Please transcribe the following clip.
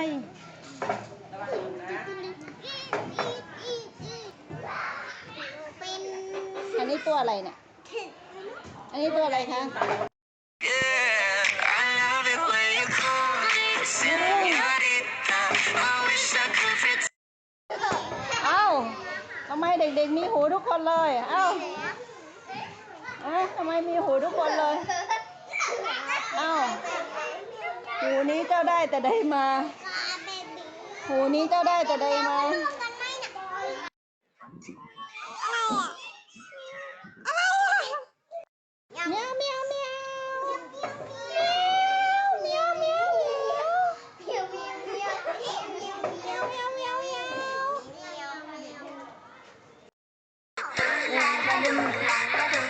เป็นอันนี้ตัวอะไรเนี่ย อันนี้ตัวอะไรคะ Yeah, I love it when you call me señorita. I wish I could fit เอ้าทำไมเด็กๆมีหูทุกคนเลย เอ้าเอ้าทำไมมีหูทุกคนเลย เอ้าหูนี้เจ้าได้แต่ใดมา หูนี้เจ้าได้แต่ใดมาเมียวเมียวเมียวเมียวเมียวเมียวเมียวเมียวเมียวเมียวเมียว